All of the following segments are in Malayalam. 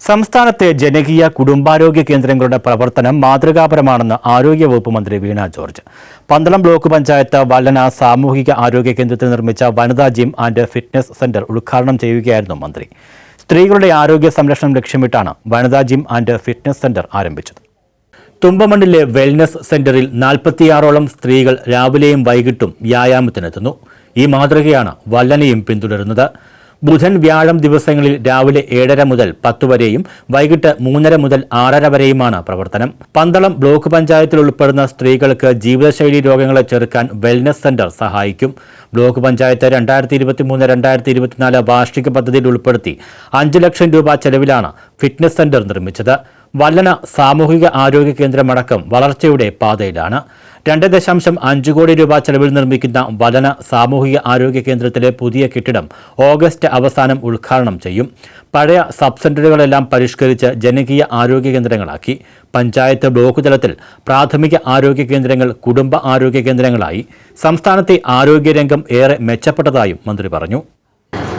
സംസ്ഥാനത്തെ ജനകീയ കുടുംബാരോഗ്യ കേന്ദ്രങ്ങളുടെ പ്രവർത്തനം മാതൃകാപരമാണെന്ന് ആരോഗ്യവകുപ്പ് മന്ത്രി വീണ ജോർജ്. പന്തളം ബ്ലോക്ക് പഞ്ചായത്ത് വല്ലന സാമൂഹിക ആരോഗ്യ കേന്ദ്രത്തിൽ നിർമ്മിച്ച വനിതാ ജിം ആൻഡ് ഫിറ്റ്നസ് സെന്റർ ഉദ്ഘാടനം ചെയ്യുകയായിരുന്നു മന്ത്രി. സ്ത്രീകളുടെ ആരോഗ്യ സംരക്ഷണം ലക്ഷ്യമിട്ടാണ് വനിതാ ജിം ആൻഡ് ഫിറ്റ്നസ് സെന്റർ ആരംഭിച്ചത്. തുമ്പമണ്ണിലെ വെൽനസ് സെന്ററിൽ നാൽപ്പത്തിയാറോളം സ്ത്രീകൾ രാവിലെയും വൈകിട്ടും വ്യായാമത്തിനെത്തുന്നു. ഈ മാതൃകയാണ് വല്ലനയും പിന്തുടരുന്നത്. ബുധൻ വ്യാഴം ദിവസങ്ങളിൽ രാവിലെ ഏഴര മുതൽ പത്ത് വരെയും വൈകിട്ട് മൂന്നര മുതൽ ആറര വരെയുമാണ് പ്രവർത്തനം. പന്തളം ബ്ലോക്ക് പഞ്ചായത്തിൽ ഉൾപ്പെടുന്ന സ്ത്രീകൾക്ക് ജീവിതശൈലി രോഗങ്ങളെ ചെറുക്കാൻ വെൽനസ് സെന്റർ സഹായിക്കും. ബ്ലോക്ക് പഞ്ചായത്ത് രണ്ടായിരത്തി ഇരുപത്തിമൂന്ന് രണ്ടായിരത്തി ഇരുപത്തിനാല് വാർഷിക പദ്ധതിയിൽ ഉൾപ്പെടുത്തി അഞ്ച് ലക്ഷം രൂപ ചെലവിലാണ് ഫിറ്റ്നസ് സെന്റർ നിർമ്മിച്ചത്. വല്ലന സാമൂഹിക ആരോഗ്യ കേന്ദ്രമടക്കം വളർച്ചയുടെ പാതയിലാണ്. രണ്ട് ദശാംശം അഞ്ച് കോടി രൂപ ചെലവിൽ നിർമ്മിക്കുന്ന വലന സാമൂഹിക ആരോഗ്യ കേന്ദ്രത്തിലെ പുതിയ കെട്ടിടം ഓഗസ്റ്റ് അവസാനം ഉദ്ഘാടനം ചെയ്യും. പഴയ സബ് സെന്ററുകളെല്ലാം പരിഷ്കരിച്ച് ജനകീയ ആരോഗ്യ കേന്ദ്രങ്ങളാക്കി. പഞ്ചായത്ത് ബ്ലോക്ക് തലത്തിൽ പ്രാഥമിക ആരോഗ്യ കേന്ദ്രങ്ങൾ കുടുംബ ആരോഗ്യ കേന്ദ്രങ്ങളായി. സംസ്ഥാനത്തെ ആരോഗ്യരംഗം ഏറെ മെച്ചപ്പെട്ടതായും മന്ത്രി പറഞ്ഞു.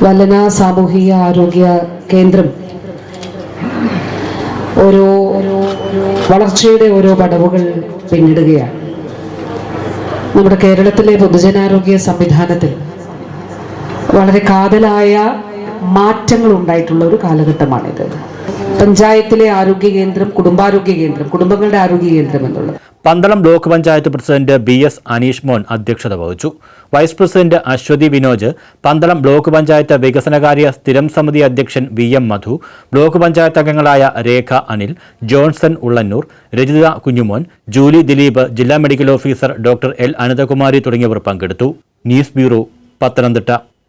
വലന സാമൂഹിക ആരോഗ്യ കേന്ദ്രം ഓരോ വളർച്ചയുടെ ഓരോ പടവുകൾ പിന്നിടുകയാണ്. നമ്മുടെ കേരളത്തിലെ പൊതുജനാരോഗ്യ സംവിധാനത്തിൽ വളരെ കാതലായ മാറ്റങ്ങൾ ഉണ്ടായിട്ടുള്ള ഒരു കാലഘട്ടമാണിത്. പഞ്ചായത്തിലെ ആരോഗ്യ കേന്ദ്രം കുടുംബാരോഗ്യ കേന്ദ്രം കുടുംബങ്ങളുടെ ആരോഗ്യ കേന്ദ്രം എന്നുള്ളത്. Pandalam block panchayat president B S Aneesh Mon അധ്യക്ഷത വഹിച്ചു. Vice president Aswathy Vinoj Pandalam block panchayat വികസനകാര്യ സ്ഥിരം സമിതി അധ്യക്ഷൻ V M Madhu block panchayat അംഗങ്ങളായ രേഖ അനിൽ ജോൺസൺ ഉള്ളന്നൂർ രജിത കുഞ്ഞുമോൻ ജൂലി ദിലീപ് ജില്ലാ medical officer doctor L Ananthakumari തുടങ്ങിയവർ പങ്കെടുത്തു. News bureau Pathanamthitta.